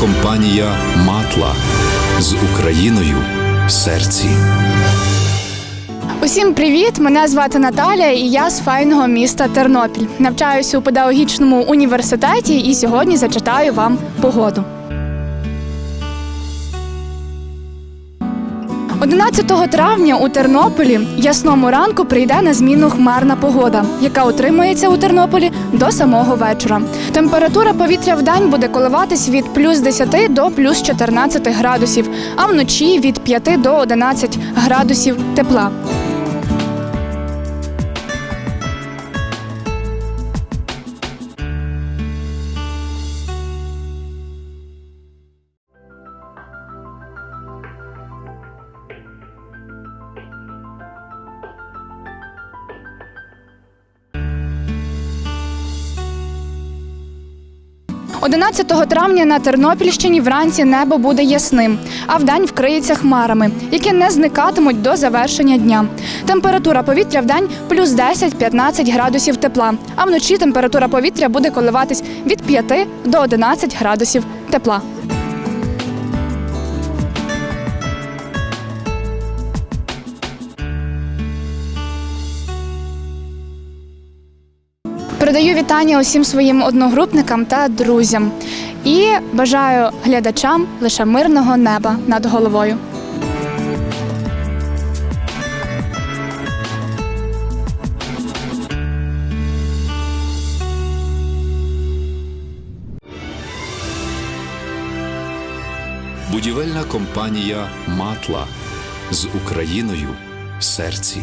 компанія Матла з Україною в серці. Усім привіт! Мене звати Наталя, і я з файного міста Тернопіль. Навчаюся у педагогічному університеті і сьогодні зачитаю вам погоду. 11 травня у Тернополі ясному ранку прийде на зміну хмарна погода, яка утримується у Тернополі до самого вечора. Температура повітря в день буде коливатись від плюс 10 до плюс 14 градусів, а вночі від 5 до 11 градусів тепла. – 11 травня на Тернопільщині вранці небо буде ясним, а вдень вкриється хмарами, які не зникатимуть до завершення дня. Температура повітря вдень плюс 10-15 градусів тепла, а вночі температура повітря буде коливатись від 5 до 11 градусів тепла. Передаю вітання усім своїм одногрупникам та друзям і бажаю глядачам лише мирного неба над головою. Будівельна компанія Матла з Україною в серці.